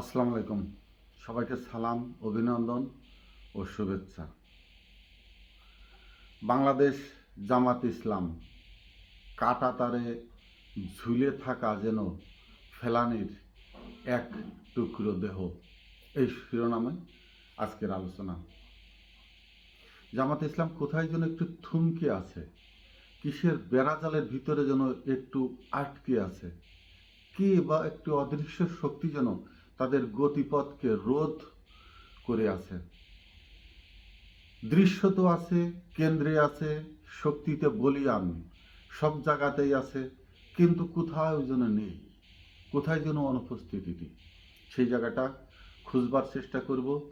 আসসালামু আলাইকুম। সবাইকে সালাম, অভিনন্দন ও শুভেচ্ছা। বাংলাদেশ জামাত ইসলাম কাটা তারে ঝুলে থাকা যেন ফেলানির এক টুকরো দেহ। এই শিরোনামে আজকের আলোচনা। জামাত ইসলাম কোথায় যেন একটু থমকে আছে? কিসের বেড়াজালের ভিতরে যেন একটু আটকে আছে? কি বা একটি অদৃশ্য শক্তি যেন তাদের গতিপথকে রোধ করে আছে। দৃশ্য তো আছে, কেন্দ্রে আছে, শক্তিতে বলিয়ান, সব জায়গাতেই আছে, কিন্তু কোথাও যেন নেই। কোথায় যেন অনুপস্থিতিটি। সেই জায়গাটা খুঁজবার চেষ্টা করব।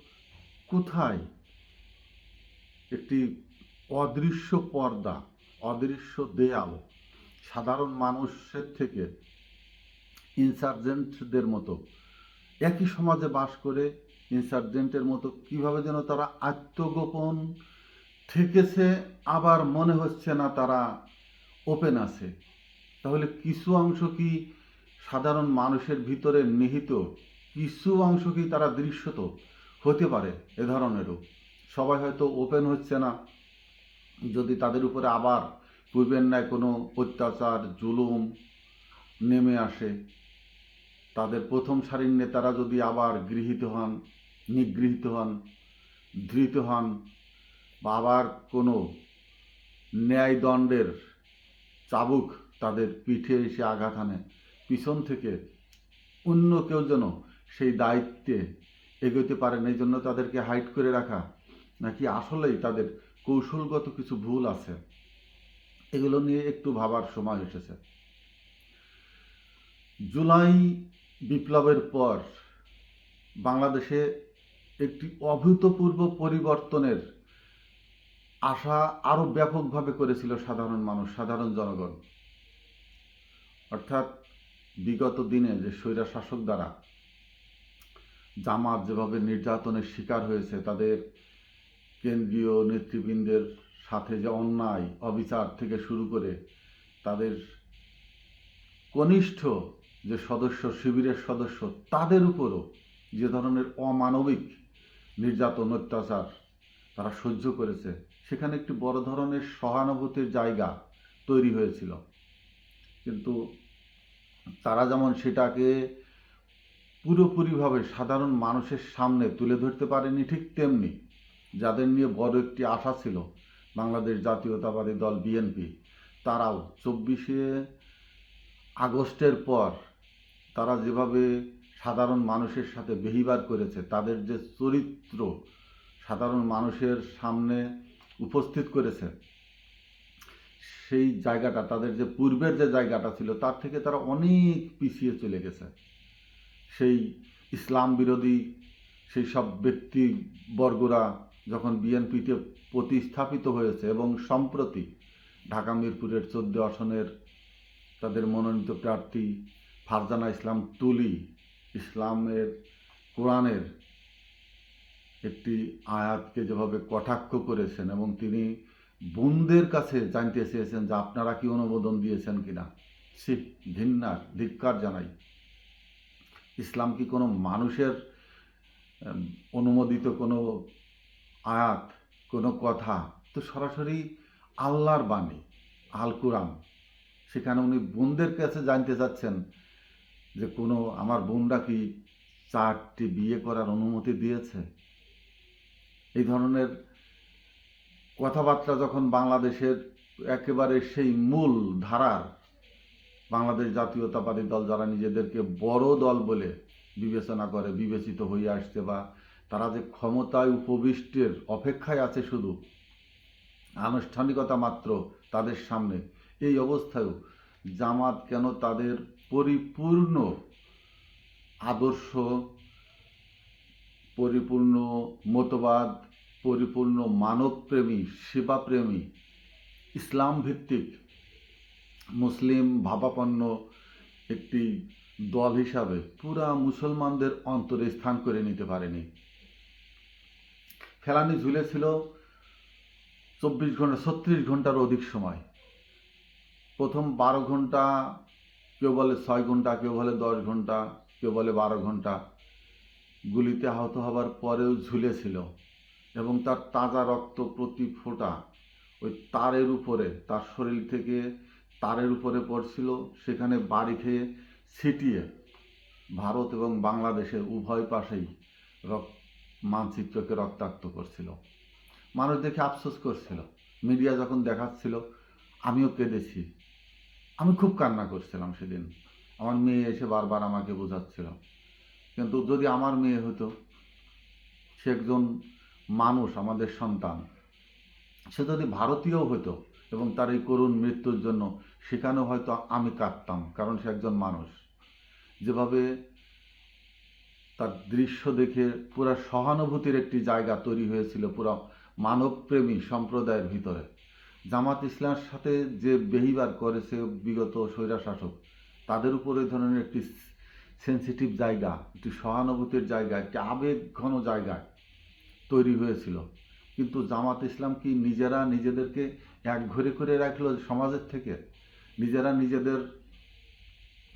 কোথায়? একটি অদৃশ্য পর্দা, অদৃশ্য দেয়াল। সাধারণ মানুষের থেকে ইনসার্জেন্টদের মতো একই সমাজে বাস করে ইনসার্জেন্টের মতো কীভাবে যেন তারা আত্মগোপন থেকেছে, আবার মনে হচ্ছে না তারা ওপেন আছে। তাহলে কিছু অংশ কি সাধারণ মানুষের ভিতরে নিহিত? কিছু অংশ কি তারা দৃশ্যত? হতে পারে এ ধরনেরও। সবাই হয়তো ওপেন হচ্ছে না। যদি তাদের উপরে আবার পূর্বের ন্যায় কোনো অত্যাচার, জুলুম নেমে আসে তাদের প্রথম সারির নেতারা যদি আবার গৃহীত হন, নিগৃহীত হন, ধৃত হন, বা আবার কোনো ন্যায়দণ্ডের চাবুক তাদের পিঠে এসে আঘাত আনে, পিছন থেকে অন্য কেউ যেন সেই দায়িত্বে এগোতে পারেন, এই জন্য তাদেরকে হাইট করে রাখা, নাকি আসলেই তাদের কৌশলগত কিছু ভুল আছে? এগুলো নিয়ে একটু ভাবার সময় এসেছে। জুলাই বিপ্লবের পর বাংলাদেশে একটি অভূতপূর্ব পরিবর্তনের আশা আরও ব্যাপকভাবে করেছিল সাধারণ মানুষ, সাধারণ জনগণ। অর্থাৎ বিগত দিনে যে স্বৈরা শাসক দ্বারা জামাত যেভাবে নির্যাতনের শিকার হয়েছে, তাদের কেন্দ্রীয় নেতৃবৃন্দের সাথে যে অন্যায়, অবিচার থেকে শুরু করে তাদের কনিষ্ঠ যে সদস্য, শিবিরের সদস্য, তাদের উপরও যে ধরনের অমানবিক নির্যাতন, অত্যাচার তারা সহ্য করেছে, সেখানে একটি বড় ধরনের সহানুভূতির জায়গা তৈরি হয়েছিল। কিন্তু তারা যেমন সেটাকে পুরোপুরিভাবে সাধারণ মানুষের সামনে তুলে ধরতে পারেনি, ঠিক তেমনি যাদের নিয়ে বড় একটি আশা ছিল, বাংলাদেশ জাতীয়তাবাদী দল, বিএনপি, তারাও চব্বিশে আগস্টের পর তারা যেভাবে সাধারণ মানুষের সাথে বেহিবার করেছে, তাদের যে চরিত্র সাধারণ মানুষের সামনে উপস্থিত করেছে, সেই জায়গাটা, তাদের যে পূর্বের যে জায়গাটা ছিল, তার থেকে তারা অনেক পিছিয়ে চলে গেছে। সেই ইসলাম বিরোধী সেই সব ব্যক্তিবর্গরা যখন বিএনপিতে প্রতিস্থাপিত হয়েছে এবং সম্প্রতি ঢাকা মিরপুরের চোদ্দ আসনের তাদের মনোনীত প্রার্থী ফারজানা ইসলাম তুলি ইসলামের কোরআনের একটি আয়াতকে যেভাবে কটাক্ষ করেছেন এবং তিনি বোনদের কাছে জানতে চেয়েছেন যে আপনারা কি অনুমোদন দিয়েছেন কিনা। সে ঘৃণার ধিক্কার জানাই। ইসলাম কি কোনো মানুষের অনুমোদিত কোনো আয়াত, কোনো কথা? তো সরাসরি আল্লাহর বাণী আল কোরআন সেখানে উনি বোনদের কাছে জানতে চাচ্ছেন যে কোনো আমার বোনরা কি চারটি বিয়ে করার অনুমতি দিয়েছে? এই ধরনের কথাবার্তা যখন বাংলাদেশের একেবারে সেই মূল ধারার বাংলাদেশ জাতীয়তাবাদী দল যারা নিজেদেরকে বড় দল বলে বিবেচনা করে বিবেচিত হয়ে আসছে বা তারা যে ক্ষমতায় উপবিষ্টের অপেক্ষায় আছে শুধু, আনুষ্ঠানিকতা মাত্র তাদের সামনে, এই অবস্থায়ও জামাত কেন তাদের পরিপূর্ণ আদর্শ, পরিপূর্ণ মতবাদ, পরিপূর্ণ মানবপ্রেমী সেবাপ্রেমী ইসলাম ভিত্তিক মুসলিম ভাবাপন্ন একটি দল হিসাবে পুরা মুসলমানদের অন্তরে স্থান করে নিতে পারেনি। ফেলানি ঝুলেছিল চব্বিশ ঘণ্টা, ছত্রিশ ঘণ্টার অধিক সময়। প্রথম বারো ঘণ্টা কেউ বলে ছয় ঘণ্টা, কেউ বলে দশ ঘণ্টা, কেউ বলে বারো ঘণ্টা। গুলিতে আহত হবার পরেও ঝুলেছিল এবং তার তাজা রক্ত প্রতি ফোঁটা ওই তারের উপরে, তার শরীর থেকে তারের উপরে পড়ছিল। সেখানে বাড়ি খেয়ে ছিটিয়ে ভারত এবং বাংলাদেশের উভয় পাশেই রক মানচিত্রকে রক্তাক্ত করছিল। মানুষ দেখে আফসোস করছিল। মিডিয়া যখন দেখাচ্ছিল, আমিও কেঁদেছি। আমি খুব কান্না করছিলাম সেদিন। আমার মেয়ে এসে বারবার আমাকে বোঝাচ্ছিল। কিন্তু যদি আমার মেয়ে হতো, সে একজন মানুষ, আমাদের সন্তান, সে যদি ভারতীয় হতো এবং তার এই করুণ মৃত্যুর জন্য সেখানেও হয়তো আমি কাঁদতাম, কারণ সে একজন মানুষ। যেভাবে তার দৃশ্য দেখে পুরা সহানুভূতির একটি জায়গা তৈরি হয়েছিল, পুরো মানবপ্রেমী সম্প্রদায়ের ভিতরে। জামাত ইসলামের সাথে যে বেহিবার করেছে বিগত স্বৈরাশাসক, তাদের উপর এই ধরনের একটি সেন্সিটিভ জায়গা, একটি সহানুভূতির জায়গা, একটি আবেগ ঘন জায়গায় তৈরি হয়েছিল। কিন্তু জামাত ইসলাম কি নিজেরা নিজেদেরকে এক ঘরে করে রাখল সমাজের থেকে? নিজেরা নিজেদের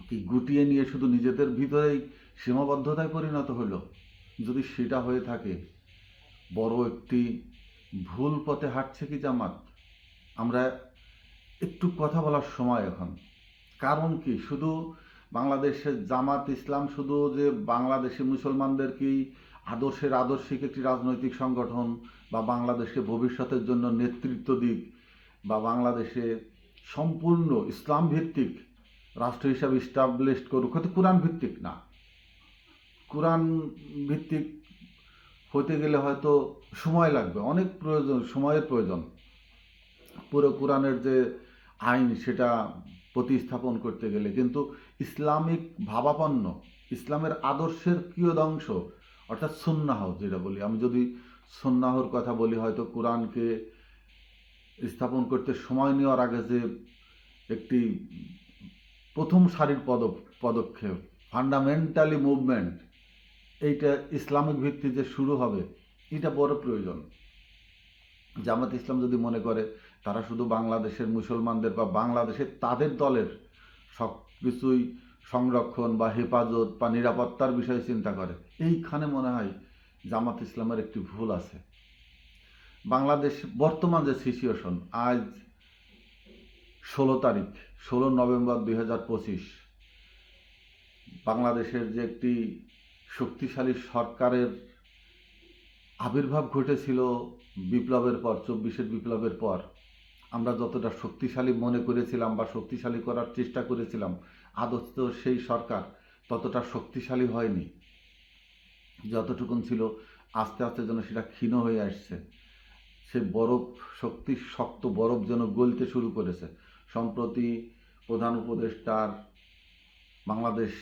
কি গুটিয়ে নিয়ে শুধু নিজেদের ভিতরেই সীমাবদ্ধতায় পরিণত হলো? যদি সেটা হয়ে থাকে, বড় একটি ভুল পথে হাঁটছে কি জামাত? আমরা একটু কথা বলার সময় এখন। কারণ কি? শুধু বাংলাদেশের জামাত ইসলাম, শুধু যে বাংলাদেশি মুসলমানদেরকেই আদর্শের আদর্শিক একটি রাজনৈতিক সংগঠন বা বাংলাদেশকে ভবিষ্যতের জন্য নেতৃত্ব দিক বা বাংলাদেশে সম্পূর্ণ ইসলাম ভিত্তিক রাষ্ট্র হিসাবে ইস্টাবলিশ করুক, হয়তো কোরআন ভিত্তিক না। কোরআন ভিত্তিক হতে গেলে হয়তো সময় লাগবে, অনেক প্রয়োজন, সময়ের প্রয়োজন। পুরো কোরআনের যে আইন সেটা প্রতিস্থাপন করতে গেলে। কিন্তু ইসলামিক ভাবাপন্ন, ইসলামের আদর্শের কিয়দংশ অর্থাৎ সুন্নাহ যেটা বলি, আমি যদি সুন্নাহর কথা বলি, হয়তো কোরআনকে স্থাপন করতে সময় নেওয়ার আগে যে একটি প্রথম সারির পদ পদক্ষেপ, ফান্ডামেন্টালি মুভমেন্ট, এইটা ইসলামিক ভিত্তি যে শুরু হবে, এটা বড় প্রয়োজন। জামাত ইসলাম যদি মনে করে তারা শুধু বাংলাদেশের মুসলমানদের বা বাংলাদেশের তাদের দলের সব কিছুই সংরক্ষণ বা হেফাজত বা নিরাপত্তার বিষয়ে চিন্তা করে। এইখানে মনে হয় জামাত ইসলামের একটি ভুল আছে। বাংলাদেশ বর্তমান যে সিচুয়েশন আজ ষোলো তারিখ, ষোলো নভেম্বর দুই হাজার পঁচিশ, বাংলাদেশের যে একটি শক্তিশালী সরকারের আবির্ভাব ঘটেছিল বিপ্লবের পর, চব্বিশের বিপ্লবের পর। আমরা যতটা শক্তিশালী মনে করেছিলাম বা শক্তিশালী করার চেষ্টা করেছিলাম আদত সেই সরকার ততটা শক্তিশালী হয়নি। যতটুকুন ছিল, আস্তে আস্তে যেন সেটা ক্ষীণ হয়ে আসছে। সে বরফ শক্তি, শক্ত বরফ যেন গলতে শুরু করেছে। সম্প্রতি প্রধান উপদেষ্টার বাংলাদেশ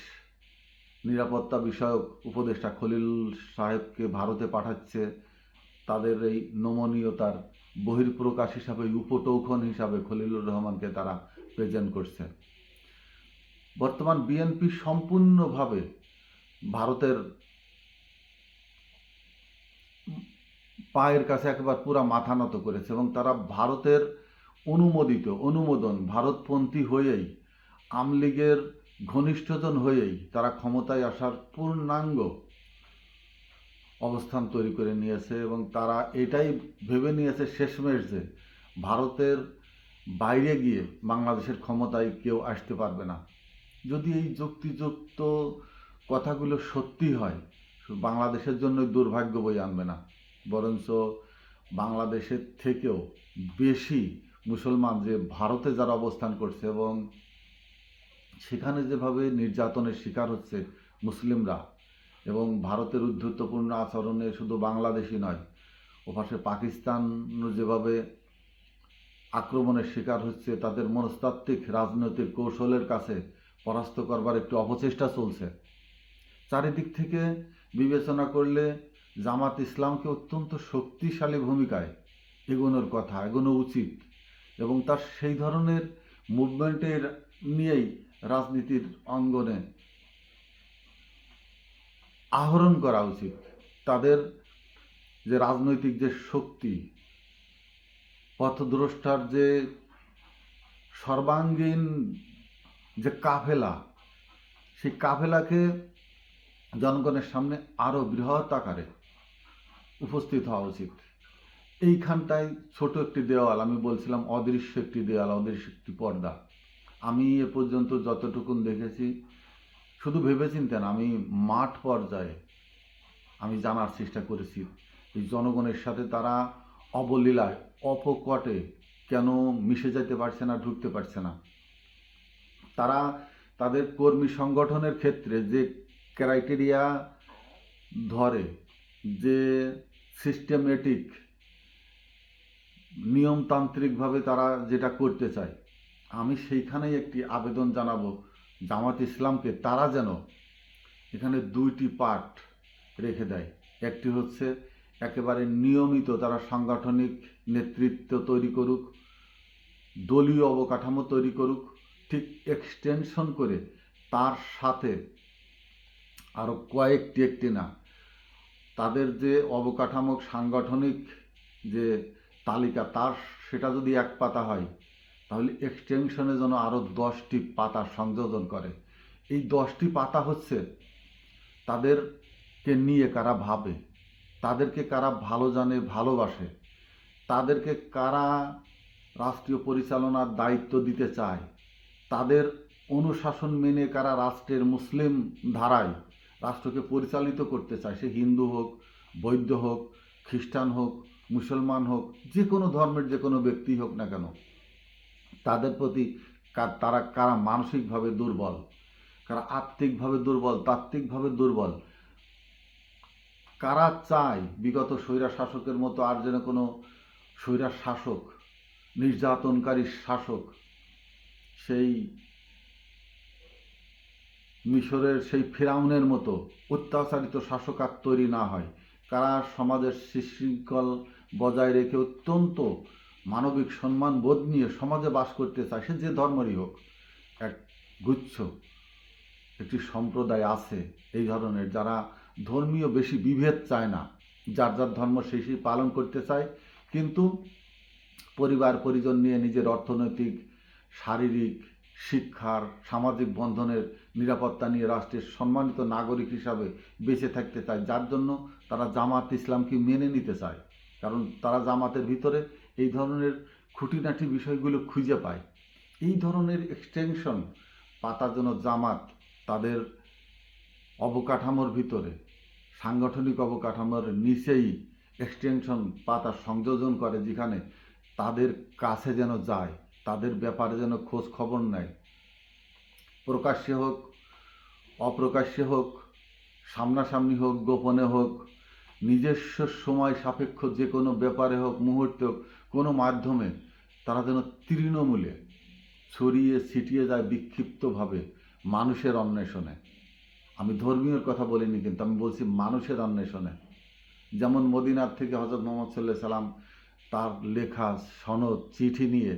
নিরাপত্তা বিষয়ক উপদেষ্টা খলিল সাহেবকে ভারতে পাঠাচ্ছে তাদের এই নমনীয়তার বহির্প্রকাশ হিসাবে উপটৌখন হিসাবে খলিলুর রহমানকে তারা প্রেজেন্ট করছে বর্তমান বিএনপি সম্পূর্ণভাবে ভারতের পায়ের কাছে একবার পুরা মাথা নত করেছে এবং তারা ভারতের অনুমোদিত, অনুমোদন, ভারতপন্থী হয়েই, আমলীগের ঘনিষ্ঠজন হয়েই তারা ক্ষমতায় আসার পূর্ণাঙ্গ অবস্থান তৈরি করে নিয়েছে এবং তারা এটাই ভেবে নিয়েছে শেষমেশ যে ভারতের বাইরে গিয়ে বাংলাদেশের ক্ষমতায় কেউ আসতে পারবে না। যদি এই যুক্তিযুক্ত কথাগুলো সত্যি হয়, বাংলাদেশের জন্যই দুর্ভাগ্য বই আনবে না। বরঞ্চ বাংলাদেশের থেকেও বেশি মুসলমান যে ভারতে যারা অবস্থান করছে এবং সেখানে যেভাবে নির্যাতনের শিকার হচ্ছে মুসলিমরা এবং ভারতের উদ্ধত্তপূর্ণ আচরণে শুধু বাংলাদেশই নয়, ওপাশে পাকিস্তান যেভাবে আক্রমণের শিকার হচ্ছে, তাদের মনস্তাত্ত্বিক রাজনৈতিক কৌশলের কাছে পরাস্ত করবার একটু অপচেষ্টা চলছে। চারিদিক থেকে বিবেচনা করলে জামাত ইসলামকে অত্যন্ত শক্তিশালী ভূমিকায় এগোনোর কথা, এগোনো উচিত এবং তার সেই ধরনের মুভমেন্টের নিয়েই রাজনীতির অঙ্গনে আহরণ করা উচিত। তাদের যে রাজনৈতিক যে শক্তি, পথদ্রষ্টার যে সর্বাঙ্গীন যে কাফেলা, সেই কাফেলাকে জনগণের সামনে আরও বৃহৎ আকারে উপস্থিত হওয়া উচিত। এইখানটায় ছোট একটি দেওয়াল, আমি বলছিলাম অদৃশ্য একটি দেওয়াল, অদৃশ্য একটি পর্দা। আমি এ পর্যন্ত যতটুকুন দেখেছি শুধু ভেবেচিন্তেন আমি মাঠ পর্যায়ে আমি জানার চেষ্টা করেছি এই জনগণের সাথে তারা অবলীলায়, অপকটে কেন মিশে যেতে পারছে না, ঢুকতে পারছে না। তারা তাদের কর্মী সংগঠনের ক্ষেত্রে যে ক্রাইটেরিয়া ধরে, যে সিস্টেমেটিক, নিয়মতান্ত্রিকভাবে তারা যেটা করতে চায়, আমি সেইখানেই একটি আবেদন জানাব জামাত ইসলামকে তারা যেন এখানে দুইটি পার্ট রেখে দেয়। একটি হচ্ছে একেবারে নিয়মিত তারা সাংগঠনিক নেতৃত্ব তৈরি করুক, দলীয় অবকাঠামো তৈরি করুক, ঠিক এক্সটেনশন করে তার সাথে আরও কয়েকটি একটি না, তাদের যে অবকাঠামো সাংগঠনিক যে তালিকা তার সেটা যদি এক পাতা হয় তাহলে এক্সটেনশনে যেন আরও দশটি পাতা সংযোজন করে। এই দশটি পাতা হচ্ছে তাদেরকে নিয়ে কারা ভাবে, তাদেরকে কারা ভালো জানে, ভালোবাসে, তাদেরকে কারা রাষ্ট্রীয় পরিচালনার দায়িত্ব দিতে চায়, তাদের অনুশাসন মেনে কারা রাষ্ট্রের মুসলিম ধারায় রাষ্ট্রকে পরিচালিত করতে চায়, সে হিন্দু হোক, বৌদ্ধ হোক, খ্রিস্টান হোক, মুসলমান হোক, যে কোনো ধর্মের যে কোনো ব্যক্তি হোক না কেন। তাদের প্রতি তারা কারা মানসিকভাবে দুর্বল, কারা আত্মিকভাবে দুর্বল, তাত্ত্বিকভাবে দুর্বল, কারা চায় বিগত স্বৈরা শাসকের মতো আর যেন কোনো স্বৈরা শাসক, নির্যাতনকারী শাসক সেই মিশরের, সেই ফেরাউনের মতো অত্যাচারিত শাসক আর তৈরি না হয়। কারা সমাজের সুশৃঙ্খল বজায় রেখে অত্যন্ত মানবিক সম্মান বোধ নিয়ে সমাজে বাস করতে চায়, সে যে ধর্মেরই হোক, এক গুচ্ছ, একটি সম্প্রদায় আছে এই ধরনের যারা ধর্মীয় বেশি বিভেদ চায় না, যার যার ধর্ম সেই সেই পালন করতে চায়, কিন্তু পরিবার, পরিজন নিয়ে নিজের অর্থনৈতিক, শারীরিক, শিক্ষার, সামাজিক বন্ধনের নিরাপত্তা নিয়ে রাষ্ট্রের সম্মানিত নাগরিক হিসাবে বেঁচে থাকতে চায়, যার জন্য তারা জামাত ইসলামকে মেনে নিতে চায়। কারণ তারা জামাতের ভিতরে এই ধরনের খুঁটিনাটি বিষয়গুলো খুঁজে পায়। এই ধরনের এক্সটেনশন পাতার জন্য জামাত তাদের অবকাঠামোর ভিতরে, সাংগঠনিক অবকাঠামোর নিচেই এক্সটেনশন পাতা সংযোজন করে যেখানে তাদের কাছে যেন যায়, তাদের ব্যাপারে যেন খোঁজ খবর নেয়। প্রকাশ্যে হোক, অপ্রকাশ্যে হোক, সামনাসামনি হোক, গোপনে হোক, নিজস্ব সময় সাপেক্ষ যে কোনো ব্যাপারে হোক, মুহূর্তে হোক কোনো মাধ্যমে তারা যেন তৃণমূলে ছড়িয়ে ছিটিয়ে যায় বিক্ষিপ্তভাবে মানুষের অন্বেষণে। আমি ধর্মীয়র কথা বলিনি কিন্তু আমি বলছি মানুষের অন্বেষণে। যেমন মদিনার থেকে হজরত মোহাম্মদ সাল্লাহ সাল্লাম তার লেখা সনদ, চিঠি নিয়ে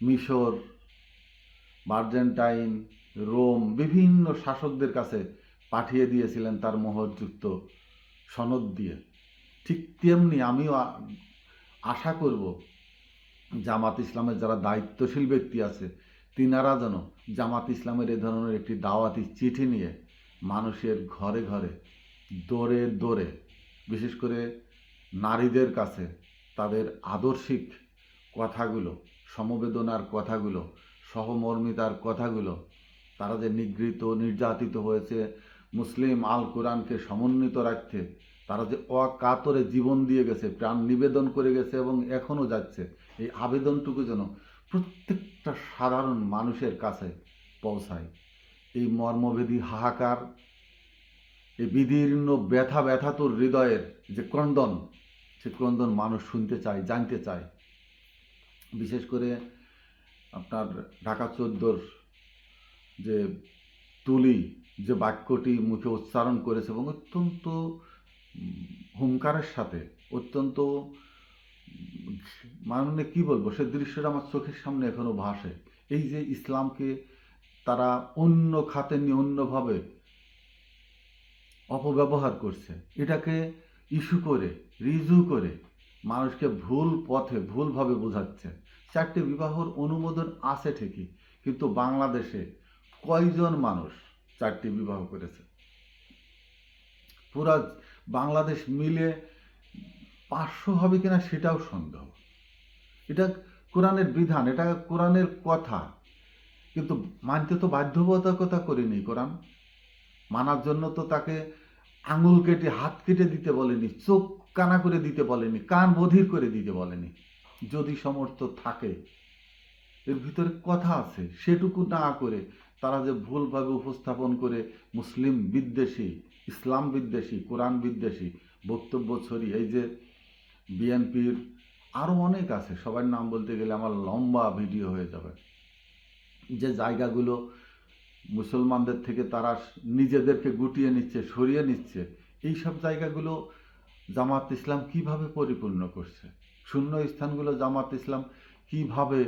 মিশর বার্জেন্টাইন রোম বিভিন্ন শাসকদের কাছে পাঠিয়ে দিয়েছিলেন তার মোহরযুক্ত সনদ দিয়ে। ঠিক তেমনি আমিও আশা করব জামাত ইসলামের যারা দায়িত্বশীল ব্যক্তি আছে, তিনারা যেন জামাত ইসলামের এ ধরনের একটি দাওয়াতি চিঠি নিয়ে মানুষের ঘরে ঘরে, দৌড়ে দৌড়ে, বিশেষ করে নারীদের কাছে তাদের আদর্শিক কথাগুলো, সমবেদনার কথাগুলো, সহমর্মিতার কথাগুলো, তারা যে নিগৃহীত, নির্যাতিত হয়েছে, মুসলিম আল কোরআনকে সমন্বিত রাখতে তারা যে অকাতরে জীবন দিয়ে গেছে, প্রাণ নিবেদন করে গেছে এবং এখনও যাচ্ছে, এই আবেদনটুকু যেন প্রত্যেকটা সাধারণ মানুষের কাছে পৌঁছায়। এই মর্মভেদী হাহাকার, এই বিদীর্ণ ব্যথা ব্যথাতুর হৃদয়ের যে ক্রন্দন, সে ক্রন্দন মানুষ শুনতে চায়, জানতে চায়। বিশেষ করে আপনার ঢাকা চোদ্দোর যে তুলি যে বাক্যটি মুখে উচ্চারণ করেছে এবং অত্যন্ত হুঙ্কারের সাথে অত্যন্ত মানে কি বলব, সে দৃশ্যটা আমার চোখের সামনে এখনও ভাসে। এই যে ইসলামকে তারা অন্য খাতে নিয়ে অন্যভাবে অপব্যবহার করছে, এটাকে ইস্যু করে, রিজু করে মানুষকে ভুল পথে, ভুলভাবে বোঝাচ্ছে। চারটি বিবাহর অনুমোদন আছে ঠিকই, কিন্তু বাংলাদেশে কয়জন মানুষ চারটি বিবাহ করেছে? পুরা বাংলাদেশ মিলে পাঁচশো হবে কিনা সেটাও সন্দেহ। এটা কোরআনের বিধান, এটা কোরআনের কথা। কিন্তু মানতে তো বাধ্যবাধকতা করেনি কোরআন। মানার জন্য তো তাকে আঙুল কেটে, হাত কেটে দিতে বলেনি, চোখ কানা করে দিতে বলেনি, কান বধির করে দিতে বলেনি। যদি সমর্থ থাকে, এর ভিতরে কথা আছে, সেটুকু না করে তারা যে ভুলভাবে উপস্থাপন করে মুসলিম বিদ্বেষী, ইসলাম বিদ্বেষী, কোরআন বিদ্বেষী বক্তব্য ছড়ি এই যে বিএনপির আরও অনেক আছে, সবার নাম বলতে গেলে আমার লম্বা ভিডিও হয়ে যাবে। যে জায়গাগুলো মুসলমানদের থেকে তারা নিজেদেরকে গুটিয়ে নিচ্ছে, সরিয়ে নিচ্ছে এই সব জায়গাগুলো জামাত ইসলাম কীভাবে পরিপূর্ণ করছে? শূন্য স্থানগুলো জামাত ইসলাম কীভাবে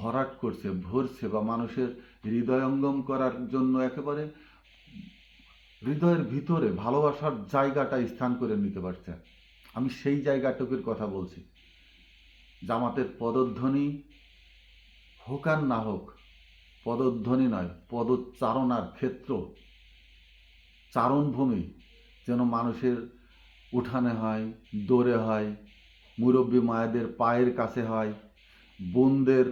ভরাট করছে, ভরছে বা মানুষের হৃদয়ঙ্গম করার জন্য একেবারে হৃদয়ের ভিতরে ভালোবাসার জায়গাটা স্থান করে নিতে পারছে। আমি সেই জায়গাটুকুর কথা বলছি। জামাতের পদধ্বনি হোক আর না হোক, পদধ্বনি নয়, পদচারণার ক্ষেত্র, চারণভূমি যেন মানুষের উঠানে হয়, দৌড়ে হয়, মুরব্বী মায়েদের পায়ের কাছে হয়, বোনদের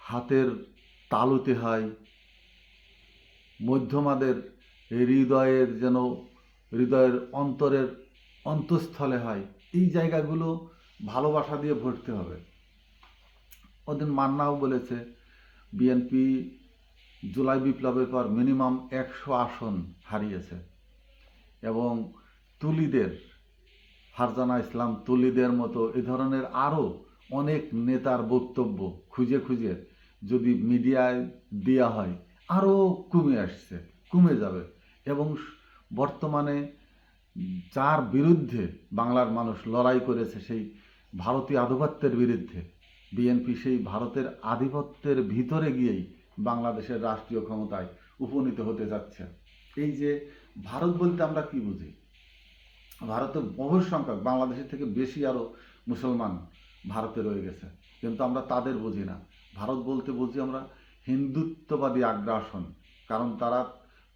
হাতের তালুতে হয় মধ্যমাদের হৃদয়ের যেন, হৃদয়ের অন্তরের অন্তঃস্থলে হয় এই জায়গাগুলো ভালোবাসা দিয়ে ভরতে হবে। ওদিন মান্নাও বলেছে, বিএনপি জুলাই বিপ্লবের পর মিনিমাম একশো আসন হারিয়েছে এবং তুলিদের, ফারজানা ইসলাম তুলিদের মতো এ ধরনের আরও অনেক নেতার বক্তব্য খুঁজে খুঁজে যদি মিডিয়ায় দেওয়া হয় আরও কমে আসছে, কমে যাবে। এবং বর্তমানে যার বিরুদ্ধে বাংলার মানুষ লড়াই করেছে সেই ভারতীয় আধিপত্যের বিরুদ্ধে। বিএনপি সেই ভারতের আধিপত্যের ভিতরে গিয়েই বাংলাদেশের রাষ্ট্রীয় ক্ষমতায় উপনীত হতে যাচ্ছে। এই যে ভারত বলতে আমরা কি বুঝি? ভারতে বহু সংখ্যক, বাংলাদেশের থেকে বেশি আরও মুসলমান ভারতে রয়ে গেছে। কিন্তু আমরা তাদের বুঝি না। ভারত বলতে বুঝি আমরা হিন্দুত্ববাদী আগ্রাসন, কারণ তারা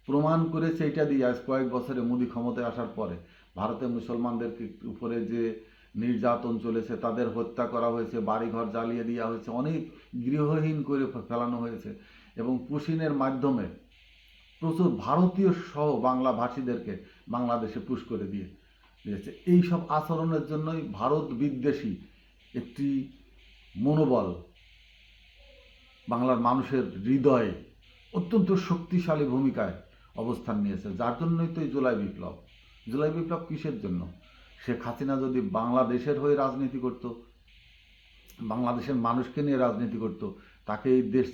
প্রমাণ করেছে এটা দিয়ে আজ কয়েক বছরে মোদী ক্ষমতায় আসার পরে ভারতে মুসলমানদের উপরে যে নির্যাতন চলেছে, তাদের হত্যা করা হয়েছে, বাড়িঘর জ্বালিয়ে দেওয়া হয়েছে, অনেক গৃহহীন করে ফেলানো হয়েছে এবং পুশিনের মাধ্যমে প্রচুর ভারতীয় সহ বাংলা ভাষীদেরকে বাংলাদেশে পুশ করে দিয়ে দিয়েছে। এই সব আচরণের জন্যই ভারত বিদ্বেষী একটি মনোবল বাংলার মানুষের হৃদয়ে অত্যন্ত শক্তিশালী ভূমিকায় অবস্থান নিয়েছে। যার জন্যই তো এই জুলাই বিপ্লব। জুলাই বিপ্লব কিসের জন্য? শেখ হাসিনা যদি বাংলাদেশের হয়ে রাজনীতি করত, বাংলাদেশের মানুষকে নিয়ে রাজনীতি করত, তাকে এই দেশ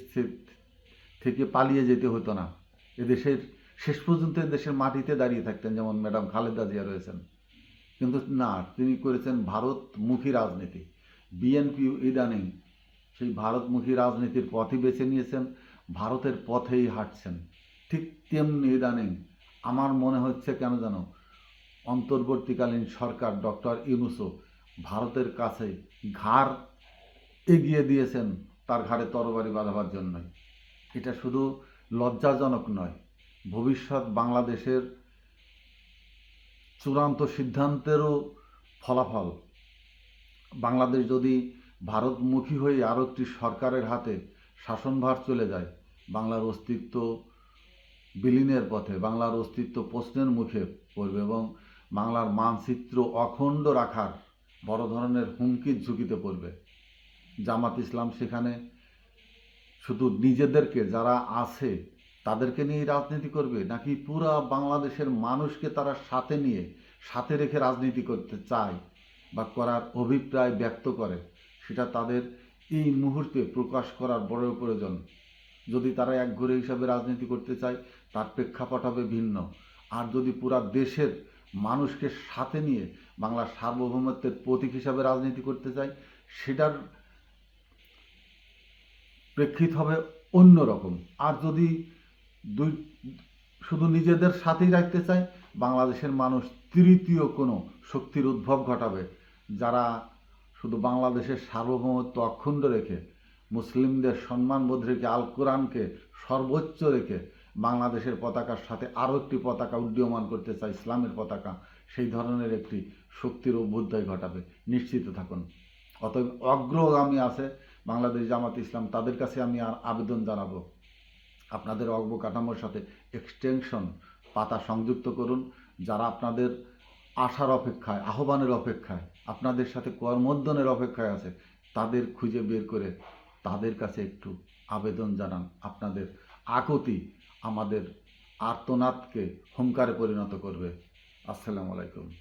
থেকে পালিয়ে যেতে হতো না। এদেশের, শেষ পর্যন্ত দেশের মাটিতে দাঁড়িয়ে থাকতেন যেমন ম্যাডাম খালেদা জিয়া রয়েছেন। কিন্তু না, তিনি করেছেন ভারতমুখী রাজনীতি। বিএনপি ইদানিং সেই ভারতমুখী রাজনীতির পথই বেছে নিয়েছেন, ভারতের পথেই হাঁটছেন। ঠিক তেমনি ইদানিং আমার মনে হচ্ছে কেন জানো অন্তর্বর্তীকালীন সরকার ডক্টর ইউনুসো ভারতের কাছে ঘাড় এগিয়ে দিয়েছেন তার ঘাড়ে তরবারি বাঁধাবার জন্যই। এটা শুধু লজ্জাজনক নয়, ভবিষ্যৎ বাংলাদেশের চূড়ান্ত সিদ্ধান্তেরও ফলাফল। বাংলাদেশ যদি ভারতমুখী হয়ে আরও একটি সরকারের হাতে শাসনভার চলে যায়। বাংলার অস্তিত্ব বিলীনের পথে, বাংলার অস্তিত্ব প্রশ্নের মুখে পড়বে এবং বাংলার মানচিত্র অখণ্ড রাখার বড় ধরনের হুমকির ঝুঁকিতে পড়বে। জামাত ইসলাম সেখানে শুধু নিজেদেরকে, যারা আছে, তাদেরকে নিয়ে রাজনীতি করবে? নাকি পুরা বাংলাদেশের মানুষকে তারা সাথে নিয়ে, সাথে রেখে রাজনীতি করতে চায় বা করার অভিপ্রায় ব্যক্ত করে? সেটা তাদের এই মুহূর্তে প্রকাশ করার বড় প্রয়োজন। যদি তারা এক ঘরে হিসাবে রাজনীতি করতে চায়, তার প্রেক্ষাপট হবে ভিন্ন। আর যদি পুরা দেশের মানুষকে সাথে নিয়ে বাংলার সার্বভৌমত্বের প্রতীক হিসাবে রাজনীতি করতে চায়, সেটার প্রেক্ষিত হবে অন্য রকম। আর যদি দুই, শুধু নিজেদের সাথেই রাখতে চায়, বাংলাদেশের মানুষ তৃতীয় কোনো শক্তির উদ্ভব ঘটাবে, যারা শুধু বাংলাদেশের সার্বভৌমত্ব অক্ষুণ্ণ রেখে, মুসলিমদের সম্মানবোধ রেখে, আল কোরআনকে সর্বোচ্চ রেখে বাংলাদেশের পতাকার সাথে আরও একটি পতাকা উড্ডীয়মান করতে চায় ইসলামের পতাকা, সেই ধরনের একটি শক্তির অভ্যুদয় ঘটাবে। নিশ্চিত থাকুন। অতএব অগ্রগামী আছে বাংলাদেশ জামাত ইসলাম, তাদের কাছে আমি আর আবেদন জানাব। আপনাদের অবকাঠামোর সাথে এক্সটেনশন পাতা সংযুক্ত করুন, যারা আপনাদের আশার অপেক্ষায়, আহ্বানের অপেক্ষায় আপনাদের সাথে কর্মোদ্যনের অপেক্ষায় আছে, তাদের খুঁজে বের করে তাদের কাছে একটু আবেদন জানান। আপনাদের আকতি আমাদের আর্তনাদকে হুঙ্কারে পরিণত করবে। আসসালামু আলাইকুম।